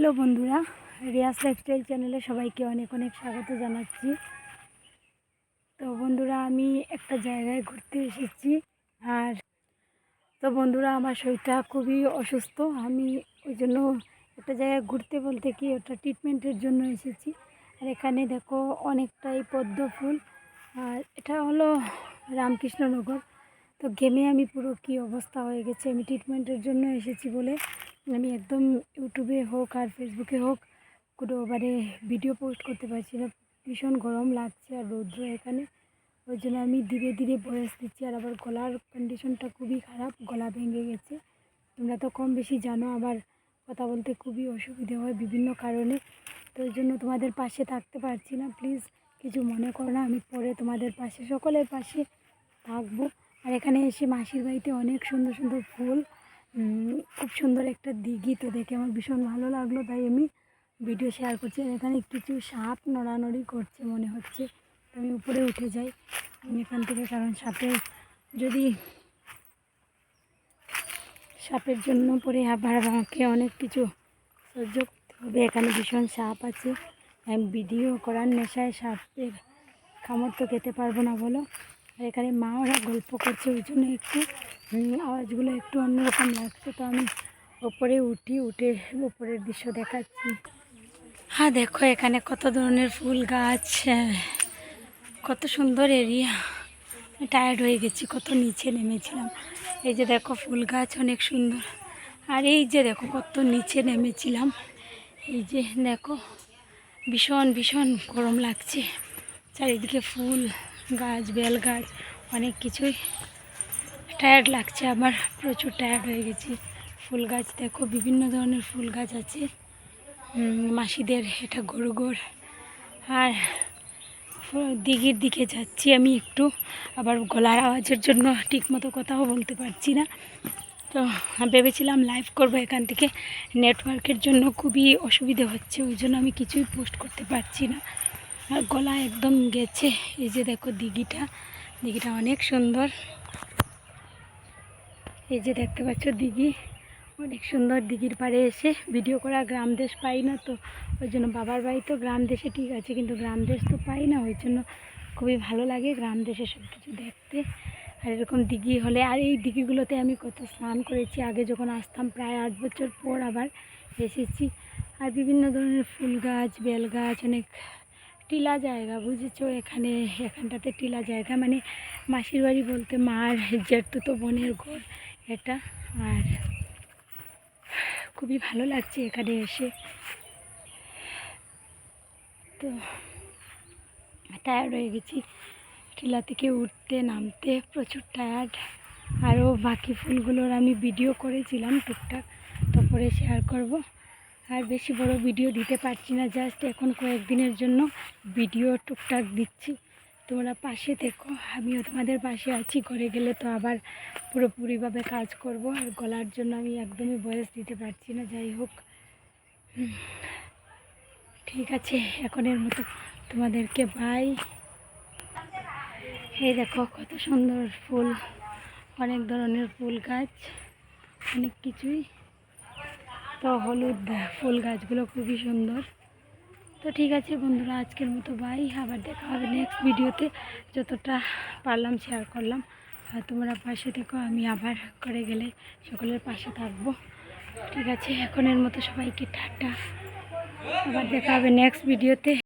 Hello বন্ধুরা Riya's lifestyle চ্যানেলে সবাইকে অনেক অনেক স্বাগত জানাচ্ছি। তো বন্ধুরা, আমি একটা জায়গায় ঘুরতে এসেছি আর তো বন্ধুরা, আমার শরীরটা খুবই অসুস্থ। আমি ওই জন্য একটা জায়গায় ঘুরতে বলতে কি, ওটা ট্রিটমেন্টের জন্য এসেছি। আর এখানে দেখো অনেকটাই পদ্ম ফুল। আর এটা হলো রামকৃষ্ণনগর তো গেমে আমি পুরো কি অবস্থা হয়ে গেছে, আমি ট্রিটমেন্টের জন্য এসেছি বলে। আমি একদম ইউটিউবে হোক আর ফেসবুকে হোক কোনোবারে ভিডিও পোস্ট করতে পারছি না। ভীষণ গরম লাগছে আর রৌদ্র এখানে। ওই জন্য আমি ধীরে ধীরে বয়স দিচ্ছি আর আবার গলার কন্ডিশনটা খুবই খারাপ, গলা ভেঙে গেছে। তোমরা তো কম বেশি জানো আবার কথা বলতে খুবই অসুবিধে হয় বিভিন্ন কারণে। তো ওই জন্য তোমাদের পাশে থাকতে পারছি না। প্লিজ কিছু মনে করো না, আমি পরে তোমাদের পাশে, সকলের পাশে থাকব। আর এখানে এসে মাসির বাড়িতে অনেক সুন্দর সুন্দর ফুল খুব সুন্দর একটা দিঘি তো দেখে আমার ভীষণ ভালো লাগল, তাই আমি ভিডিও শেয়ার করছি। এখানে কিছু সাপ নড়ানড়ি করছে মনে হচ্ছে। আমি উপরে উঠে যাই এখান থেকে, কারণ সাপের যদি সাপের জন্য পরে আবার আমাকে অনেক কিছু সহ্য করতে হবে। এখানে ভীষণ সাপ আছে। আমি ভিডিও করার নেশায় সাপের কামড় তো খেতে পারব না বলো। এখানে মা ওরা গল্প করছে, ওই জন্য একটু আওয়াজগুলো একটু অন্যরকম লাগছে। তো আমি ওপরে উঠি, উঠে উপরের দৃশ্য দেখাচ্ছি। হ্যাঁ দেখো এখানে কত ধরনের ফুল গাছ, কত সুন্দর এরিয়া। টায়ার্ড হয়ে গেছি, কত নিচে নেমেছিলাম। এই যে দেখো ফুল গাছ অনেক সুন্দর। আর এই যে দেখো কত নিচে নেমেছিলাম। এই যে দেখো, ভীষণ ভীষণ গরম লাগছে। চারিদিকে ফুল। গাছ, বেল গাছ, অনেক কিছুই। টায়ার্ড লাগছে আমার, প্রচুর টায়ার্ড হয়ে গেছি। ফুল গাছ দেখো, বিভিন্ন ধরনের ফুল গাছ আছে। মাসিদের এটা গরুগর আর দিঘির দিকে যাচ্ছি আমি একটু। আবার গলার আওয়াজের জন্য ঠিকমতো কথাও বলতে পারছি না। তো ভেবেছিলাম লাইভ করব এখান থেকে। নেটওয়ার্কের জন্য খুবই অসুবিধে হচ্ছে, ওই জন্য আমি কিছুই পোস্ট করতে পারছি না। গলা একদম গেছে। এই যে দেখো দিঘিটা। দিঘিটা অনেক সুন্দর। এই যে দেখতে পাচ্ছ দিঘি। অনেক সুন্দর দিঘির পাড়ে এসে ভিডিও করা গ্রাম দেশ পাই না তো। ওই জন্য বাবার বাড়ি তো গ্রাম দেশে ঠিক আছে, কিন্তু গ্রাম দেশ তো পাই না। ওই জন্য খুবই ভালো লাগে গ্রাম দেশে সব কিছু দেখতে। আর এরকম দিঘি হলে, আর এই দিঘিগুলোতে আমি কত স্নান করেছি। আগে যখন আসতাম প্রায় আট বছর পর আবার এসেছি। আর বিভিন্ন ধরনের ফুল গাছ, বেল গাছ, অনেক টিলা জায়গা, বুঝেছ? এখানে, এখানটাতে টিলা জায়গা। মানে মাসির বাড়ি বলতে মার জেঠতুতো বোনের ঘর এটা। আর খুবই ভালো লাগছে এখানে এসে। তো টায়ার্ড হয়ে গেছি। টিলা থেকে উঠতে, নামতে প্রচুর টায়ার্ড আরও বাকি ফুলগুলোর আমি ভিডিও করেছিলাম, টুকটাক। তো পরে শেয়ার করব। আর বেশি বড় ভিডিও দিতে পারছি না জাস্ট এখন কয়েকদিনের জন্য ভিডিও টুকটাক দিচ্ছি। তোমরা পাশে থেকো, আমিও তোমাদের পাশে আছি, ঘরে গেলে তো আবার পুরোপুরিভাবে কাজ করব, আর গলার জন্য আমি একদমই বয়স দিতে পারছি না, যাই হোক। ঠিক আছে, এখনের মতো তোমাদেরকে বাই এই দেখো, কত সুন্দর ফুল, অনেক ধরনের ফুল গাছ, অনেক কিছুই। তো হলুদ ফুল গাছগুলো খুবই সুন্দর। তো ঠিক আছে বন্ধুরা, আজকের মতো বাই। আবার দেখা হবে নেক্সট ভিডিওতে যতটা পারলাম শেয়ার করলাম। আর তোমরা পাশে থেকো, আমি আবার করে গেলে সকলের পাশে থাকব। ঠিক আছে, এখনের মতো সবাইকে ঠাট্টা আবার দেখা হবে নেক্সট ভিডিওতে